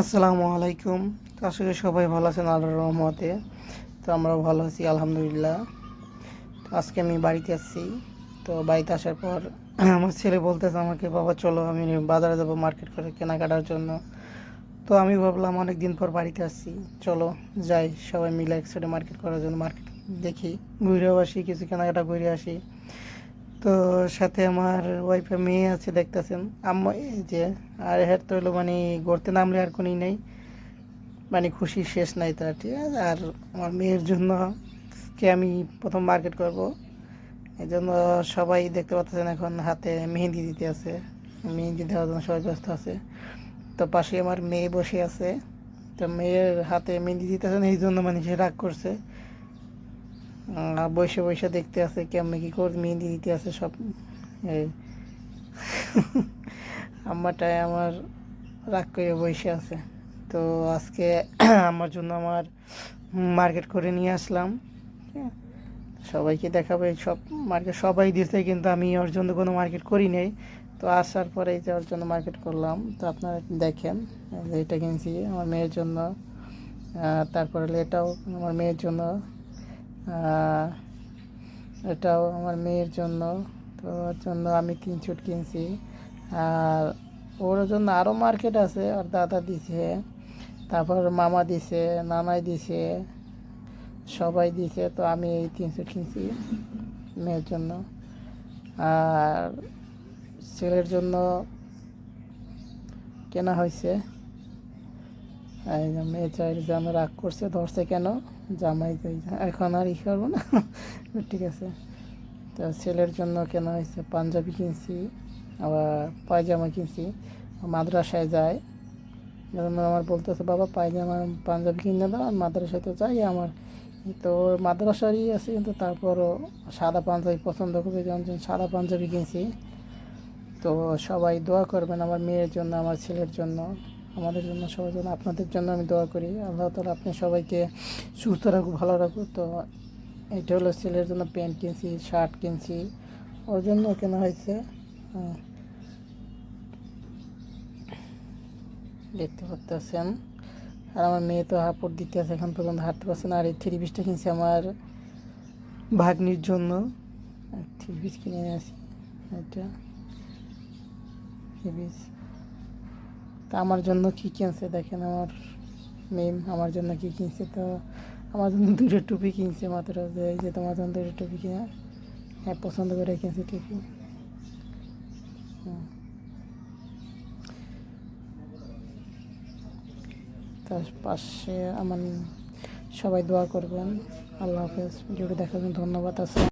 আসসালামু আলাইকুম। তো আসলে সবাই ভালো আছেন আল্লাহর রহমতে। তো আমরাও ভালো আছি, আলহামদুলিল্লাহ। তো আজকে আমি বাড়িতে আসছি তো বাড়িতে আসার পর আমার ছেলে বলতেছে আমাকে, বাবা, চলো আমি বাজারে যাব মার্কেট করে কেনাকাটার জন্য। তো আমি ভাবলাম অনেক দিন পর বাড়িতে আসছি। চলো যাই, সবাই মিলে একসাথে মার্কেট করার জন্য মার্কেট দেখি ঘুরেও আসি, কিছু কেনাকাটা ঘুরে আসি। তো সাথে আমার ওয়াইফের মেয়ে আছে, দেখতেছেন। আম্মা এই যে, আর হের তো হলো মানে গড়তে নামলে আর কোনই নেই। মানে খুশি শেষ নাই তার ঠিক আছে? আর আমার মেয়ের জন্য কে আমি প্রথম মার্কেট করব। এই জন্য সবাই দেখতে পাচ্ছেন এখন হাতে মেহেন্দি দিতে আছে। মেহেন্দি দেওয়ার জন্য সবাই ব্যস্ত আছে। তো পাশে আমার মেয়ে বসে আছে। তো মেয়ের হাতে মেহেন্দি দিতেছেন, এই জন্য মানে সে রাগ করছে। বসে বসে দেখতে আছে কেমন কি করে মেহেন্দি দিতে আছে সব। আম্মাটাই আমার রাগ করে বসে আছে। তো আজকে আমার জন্য আমার মার্কেট করে নিয়ে আসলাম। সবাইকে দেখাবো সব মার্কেট। সবাই দিয়েছে কিন্তু আমি ওর জন্য কোনো মার্কেট করি নাই। তো আসার পরে যে ওর জন্য মার্কেট করলাম। তো আপনারা দেখেন। এটা কিনছি আমার মেয়ের জন্য। তারপরে এটাও আমার মেয়ের জন্য। এটাও আমার মেয়ের জন্য। তো ওর জন্য আমি তিন ছুট কিনছি। আর ওর জন্য আরও মার্কেট আছে। ওর দাদা দিছে, তারপর মামা দিছে, নানাই দিছে, সবাই দিছে। তো আমি এই তিন ছুট কিনছি মেয়ের জন্য। আর ছেলের জন্য কেনা হয়েছে। যে রাগ করছে, ধরছে কেন? জামাই এখন আর ই করব না। ঠিক আছে। তো ছেলের জন্য কেনা হয়েছে পাঞ্জাবি কিনছি, আবার পায়জামা কিনছি, মাদ্রাসায় যায়। আমার বলতেছে, বাবা, পায়জামা, পাঞ্জাবি কিনে দাও, আর মাদ্রাসায় তো যাই আমার। তো মাদ্রাসারই আছে, কিন্তু তারপরও সাদা পাঞ্জাবি পছন্দ করবে, যেমন সাদা পাঞ্জাবি কিনছি। তো সবাই দোয়া করবেন আমার মেয়ের জন্য, আমার ছেলের জন্য। আমাদের জন্য, সবার জন্য, আপনাদের জন্য আমি দোয়া করি। আল্লাহ তালা আপনি সবাইকে সুস্থ রাখুক, ভালো রাখুক। তো এটা হলো ছেলের জন্য প্যান্ট কিনছি, শার্ট কিনছি। ওর জন্য কেনা হয়েছে হ্যাঁ। দেখতে পাচ্ছেন আর আমার মেয়ে তো হাঁপড় দিতে আছে, এখন পর্যন্ত হাঁটতে পারছে না। আর এই থ্রি পিসটা কিনছি আমার ভাগ্নির জন্য। থ্রি পিস কিনে আসি। এটা থ্রি পিস। তা আমার জন্য কী কিনছে দেখেন আমার মেম আমার জন্য কী কিনছে? তো আমার জন্য দুটো টুপি কিনছে মাত্র। যে যে তোমার জন্য দুটো টুপি কিনে হ্যাঁ পছন্দ করে কিনছে টুপি। তার পাশে আমার সবাই দোয়া করবেন। আল্লাহ হাফেজ। দেখার জন্য ধন্যবাদ। আছে